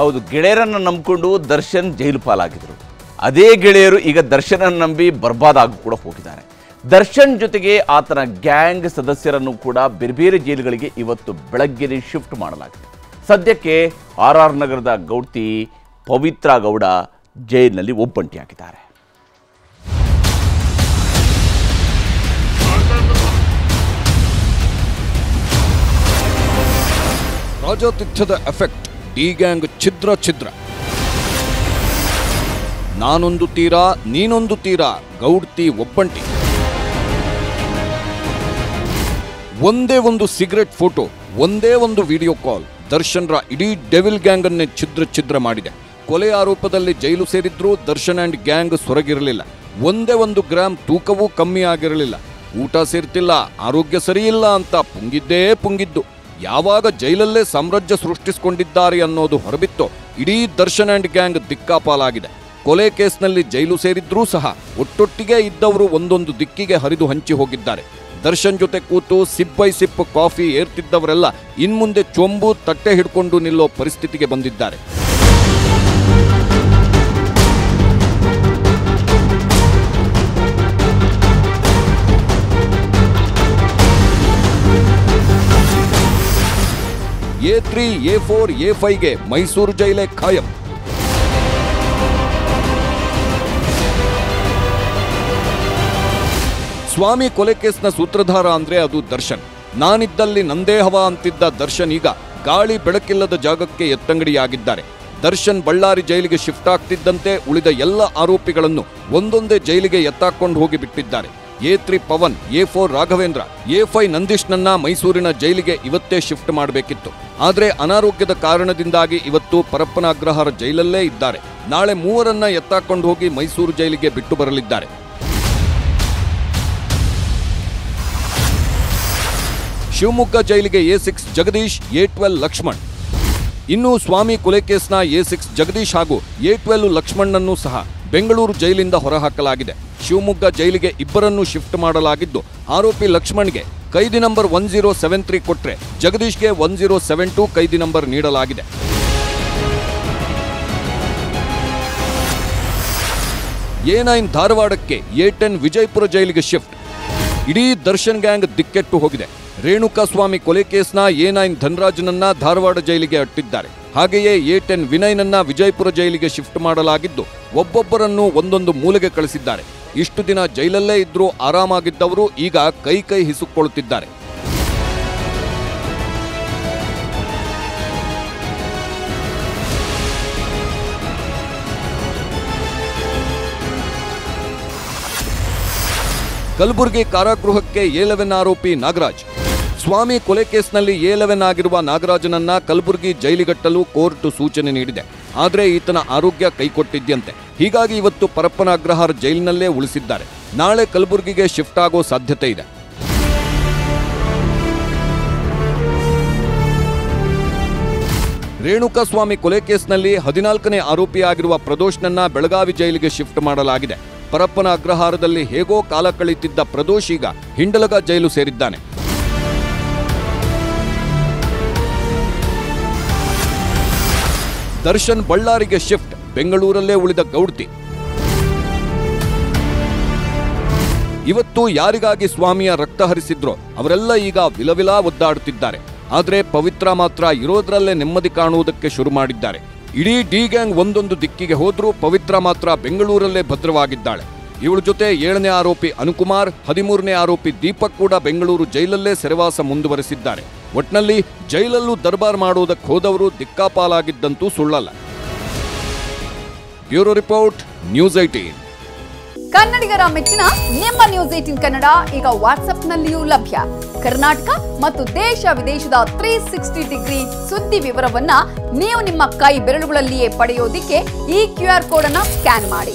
ಹೌದು, ಗೆಳೆಯರನ್ನು ನಂಬಿಕೊಂಡು ದರ್ಶನ್ ಜೈಲು ಪಾಲಾಗಿದ್ರು. ಅದೇ ಗೆಳೆಯರು ಈಗ ದರ್ಶನನ್ನು ನಂಬಿ ಬರ್ಬಾದಾಗೂ ಕೂಡ ಹೋಗಿದ್ದಾರೆ. ದರ್ಶನ್ ಜೊತೆಗೆ ಆತನ ಗ್ಯಾಂಗ್ ಸದಸ್ಯರನ್ನು ಕೂಡ ಬೇರೆ ಬೇರೆ ಜೈಲುಗಳಿಗೆ ಇವತ್ತು ಬೆಳಗ್ಗೆನೆ ಶಿಫ್ಟ್ ಮಾಡಲಾಗಿದೆ. ಸದ್ಯಕ್ಕೆ ಆರ್ ಆರ್ ನಗರದ ಗೌಡ್ತಿ ಪವಿತ್ರ ಗೌಡ ಜೈಲಿನಲ್ಲಿ ಒಬ್ಬಂಟಿಯಾಗಿದ್ದಾರೆ. ರಾಜಾತಿಥ್ಯದ ಎಫೆಕ್ಟ್. ಡಿ ಗ್ಯಾಂಗ್ ಛಿದ್ರ ಛಿದ್ರ. ನಾನೊಂದು ತೀರಾ, ನೀನೊಂದು ತೀರಾ, ಗೌಡ್ತಿ ಒಬ್ಬಂಟಿ ಒಂದೇ ಒಂದು ಸಿಗರೆಟ್ ಫೋಟೋ, ಒಂದೇ ಒಂದು ವಿಡಿಯೋ ಕಾಲ್ ದರ್ಶನ್ರ ಇಡೀ ಡೆವಿಲ್ ಗ್ಯಾಂಗ್ ಅನ್ನೇ ಛಿದ್ರ ಛಿದ್ರ ಮಾಡಿದೆ. ಕೊಲೆ ಆರೋಪದಲ್ಲಿ ಜೈಲು ಸೇರಿದ್ರೂ ದರ್ಶನ್ ಅಂಡ್ ಗ್ಯಾಂಗ್ ಸೊರಗಿರಲಿಲ್ಲ. ಒಂದೇ ಒಂದು ಗ್ರಾಮ್ ತೂಕವೂ ಕಮ್ಮಿ ಆಗಿರಲಿಲ್ಲ. ಊಟ ಸೇರ್ತಿಲ್ಲ, ಆರೋಗ್ಯ ಸರಿಯಿಲ್ಲ ಅಂತ ಪುಂಗಿದ್ದೇ ಪುಂಗಿದ್ದು. ಯಾವಾಗ ಜೈಲಲ್ಲೇ ಸಾಮ್ರಾಜ್ಯ ಸೃಷ್ಟಿಸಿಕೊಂಡಿದ್ದಾರೆ ಅನ್ನೋದು ಹೊರಬಿತ್ತು. ಇಡೀ ದರ್ಶನ್ ಆ್ಯಂಡ್ ಗ್ಯಾಂಗ್ ದಿಕ್ಕಾಪಾಲಾಗಿದೆ. ಕೊಲೆ ಕೇಸ್ನಲ್ಲಿ ಜೈಲು ಸೇರಿದ್ರೂ ಸಹ ಒಟ್ಟೊಟ್ಟಿಗೆ ಇದ್ದವರು ಒಂದೊಂದು ದಿಕ್ಕಿಗೆ ಹರಿದು ಹಂಚಿ ಹೋಗಿದ್ದಾರೆ. ದರ್ಶನ್ ಜೊತೆ ಕೂತು ಸಿಪ್ ಬೈ ಸಿಪ್ ಕಾಫಿ ಏರ್ತಿದ್ದವರೆಲ್ಲ ಇನ್ಮುಂದೆ ಚೊಂಬು ತಟ್ಟೆ ಹಿಡ್ಕೊಂಡು ನಿಲ್ಲೋ ಪರಿಸ್ಥಿತಿಗೆ ಬಂದಿದ್ದಾರೆ. A three, A four, A ಫೈವ್ಗೆ Mysuru ಜೈಲೇ ಖಾಯಂ. ಸ್ವಾಮಿ ಕೊಲೆ ಕೇಸ್ನ ಸೂತ್ರಧಾರ ಅಂದ್ರೆ ಅದು ದರ್ಶನ್. ನಾನಿದ್ದಲ್ಲಿ ನಂದೇ ಹವ ಅಂತಿದ್ದ ದರ್ಶನ್ ಈಗ ಗಾಳಿ ಬೆಳಕಿಲ್ಲದ ಜಾಗಕ್ಕೆ ಎತ್ತಂಗಡಿಯಾಗಿದ್ದಾರೆ. ದರ್ಶನ್ ಬಳ್ಳಾರಿ ಜೈಲಿಗೆ ಶಿಫ್ಟ್ ಆಗ್ತಿದ್ದಂತೆ ಉಳಿದ ಎಲ್ಲ ಆರೋಪಿಗಳನ್ನು ಒಂದೊಂದೇ ಜೈಲಿಗೆ ಎತ್ತಾಕೊಂಡು ಹೋಗಿ ಬಿಟ್ಟಿದ್ದಾರೆ A three Pavan, A four Raghavendra, A five ನಂದೀಶ್ನನ್ನ ಮೈಸೂರಿನ ಜೈಲಿಗೆ ಇವತ್ತೇ ಶಿಫ್ಟ್ ಮಾಡಬೇಕಿತ್ತು. ಆದರೆ ಅನಾರೋಗ್ಯದ ಕಾರಣದಿಂದಾಗಿ ಇವತ್ತು ಪರಪ್ಪನ ಅಗ್ರಹಾರ ಜೈಲಲ್ಲೇ ಇದ್ದಾರೆ. ನಾಳೆ ಮೂವರನ್ನ ಎತ್ತಾಕೊಂಡು ಹೋಗಿ ಮೈಸೂರು ಜೈಲಿಗೆ ಬಿಟ್ಟು ಬರಲಿದ್ದಾರೆ. ಶಿವಮೊಗ್ಗ ಜೈಲಿಗೆ A six Jagadish, A twelve Lakshman. ಇನ್ನು ಸ್ವಾಮಿ ಕೊಲೆ ಕೇಸ್ನ ಎ ಸಿಕ್ಸ್ ಜಗದೀಶ್ ಹಾಗೂ ಎ ಟ್ವೆಲ್ ಲಕ್ಷ್ಮಣ್ಣನ್ನು ಸಹ. ಬೆಂಗಳೂರು ಜೈಲಿಂದ ಹೊರಹಾಕಲಾಗಿದೆ. ಶಿವಮೊಗ್ಗ ಜೈಲಿಗೆ ಇಬ್ಬರನ್ನು ಶಿಫ್ಟ್ ಮಾಡಲಾಗಿದ್ದು, ಆರೋಪಿ ಲಕ್ಷ್ಮಣ್ಗೆ ಕೈದಿ number one zero seven three ಕೊಟ್ಟರೆ ಜಗದೀಶ್ಗೆ ಒನ್ ಜೀರೋ ಸೆವೆನ್ ಟೂ ಕೈದಿ ನಂಬರ್ ನೀಡಲಾಗಿದೆ. ಎ ನೈನ್ ಧಾರವಾಡಕ್ಕೆ ಎ ಟೆನ್ ವಿಜಯಪುರ ಜೈಲಿಗೆ ಶಿಫ್ಟ್. ಇಡೀ ದರ್ಶನ್ ಗ್ಯಾಂಗ್ ದಿಕ್ಕೆಟ್ಟು ಹೋಗಿದೆ. ರೇಣುಕಾಸ್ವಾಮಿ ಕೊಲೆ ಕೇಸ್ನ ಎ ನೈನ್ ಧನರಾಜ್ನನ್ನ ಧಾರವಾಡ ಜೈಲಿಗೆ ಅಟ್ಟಿದ್ದಾರೆ. ಹಾಗೆಯೇ ಎ ಟೆನ್ ವಿನಯ್ನನ್ನ ವಿಜಯಪುರ ಜೈಲಿಗೆ ಶಿಫ್ಟ್ ಮಾಡಲಾಗಿದ್ದು, ಒಬ್ಬೊಬ್ಬರನ್ನು ಒಂದೊಂದು ಮೂಲೆಗೆ ಕಳಿಸಿದ್ದಾರೆ. ಇಷ್ಟು ದಿನ ಜೈಲಲ್ಲೇ ಇದ್ರೂ ಆರಾಮಾಗಿದ್ದವರು ಈಗ ಕೈ ಕೈ ಹಿಸುಕೊಳ್ಳುತ್ತಿದ್ದಾರೆ ಕಲಬುರಗಿ ಕಾರಾಗೃಹಕ್ಕೆ ಎ ಲೆವೆನ್ ಆರೋಪಿ ನಾಗರಾಜ್. ಸ್ವಾಮಿ ಕೊಲೆ ಕೇಸ್ನಲ್ಲಿ ಎ ಲೆವೆನ್ ಆಗಿರುವ ನಾಗರಾಜನನ್ನ ಕಲಬುರಗಿ ಜೈಲಿಗಟ್ಟಲು ಕೋರ್ಟ್ ಸೂಚನೆ ನೀಡಿದೆ. ಆದರೆ ಈತನ ಆರೋಗ್ಯ ಕೈಕೊಟ್ಟಿದ್ಯಂತೆ. ಹೀಗಾಗಿ ಇವತ್ತು ಪರಪ್ಪನ ಅಗ್ರಹಾರ ಜೈಲಿನಲ್ಲೇ ಉಳಿಸಿದ್ದಾರೆ. ನಾಳೆ ಕಲಬುರಗಿಗೆ ಶಿಫ್ಟ್ ಆಗೋ ಸಾಧ್ಯತೆ ಇದೆ. ರೇಣುಕಾಸ್ವಾಮಿ ಕೊಲೆ ಕೇಸ್ನಲ್ಲಿ ಹದಿನಾಲ್ಕನೇ ಆರೋಪಿಯಾಗಿರುವ ಪ್ರದೋಷ್ನನ್ನ ಬೆಳಗಾವಿ ಜೈಲಿಗೆ ಶಿಫ್ಟ್ ಮಾಡಲಾಗಿದೆ. ಪರಪ್ಪನ ಅಗ್ರಹಾರದಲ್ಲಿ ಹೇಗೋ ಕಾಲ ಕಳೆಯುತ್ತಿದ್ದ ಪ್ರದೋಷ್ ಈಗ ಹಿಂಡಲಗ ಜೈಲು ಸೇರಿದ್ದಾನೆ. ದರ್ಶನ್ ಬಳ್ಳಾರಿಗೆ ಶಿಫ್ಟ್, ಬೆಂಗಳೂರಲ್ಲೇ ಉಳಿದ ಗೌಡ್ತಿ. ಇವತ್ತು ಯಾರಿಗಾಗಿ ಸ್ವಾಮಿಯ ರಕ್ತ ಹರಿಸಿದ್ರೋ ಅವರೆಲ್ಲ ಈಗ ವಿಲವಿಲ ಒದ್ದಾಡುತ್ತಿದ್ದಾರೆ. ಆದರೆ ಪವಿತ್ರ ಮಾತ್ರ ಇರೋದ್ರಲ್ಲೇ ನೆಮ್ಮದಿ ಕಾಣುವುದಕ್ಕೆ ಶುರು ಮಾಡಿದ್ದಾರೆ. ಇಡೀ ಡಿ ಗ್ಯಾಂಗ್ ಒಂದೊಂದು ದಿಕ್ಕಿಗೆ ಹೋದರೂ ಪವಿತ್ರ ಮಾತ್ರ ಬೆಂಗಳೂರಲ್ಲೇ ಭದ್ರವಾಗಿದ್ದಾಳೆ. ಇವಳ ಜೊತೆ ಏಳನೇ ಆರೋಪಿ ಅನುಕುಮಾರ್, ಹದಿಮೂರನೇ ಆರೋಪಿ ದೀಪಕ್ ಕೂಡ ಬೆಂಗಳೂರು ಜೈಲಲ್ಲೇ ಸೆರೆವಾಸ ಮುಂದುವರೆಸಿದ್ದಾರೆ. ಒಟ್ನಲ್ಲಿ ಜೈಲಲ್ಲೂ ದರ್ಬಾರ್ ಮಾಡುವುದಕ್ಕೆ ಹೋದವರು ದಿಕ್ಕಾಪಾಲಾಗಿದ್ದಂತೂ ಸುಳ್ಳಲ್ಲ. ಬ್ಯೂರೋ ರಿಪೋರ್ಟ್, ನ್ಯೂಸ್ ಐಟೀನ್ ಕನ್ನಡಿಗರ ಮೆಚ್ಚಿನ ನಿಮ್ಮ ನ್ಯೂಸ್ ಏಟಿನ್ ಕನ್ನಡ ಈಗ ವಾಟ್ಸ್ಆಪ್ನಲ್ಲಿಯೂ ಲಭ್ಯ. ಕರ್ನಾಟಕ ಮತ್ತು ದೇಶ ವಿದೇಶದ ತ್ರೀ ಸಿಕ್ಸ್ಟಿ ಡಿಗ್ರಿ ಸುದ್ದಿ ವಿವರವನ್ನ ನೀವು ನಿಮ್ಮ ಕೈ ಬೆರಳುಗಳಲ್ಲಿಯೇ ಪಡೆಯೋದಿಕ್ಕೆ ಈ ಕ್ಯೂ ಆರ್ ಕೋಡ್ ಅನ್ನ ಸ್ಕ್ಯಾನ್ ಮಾಡಿ.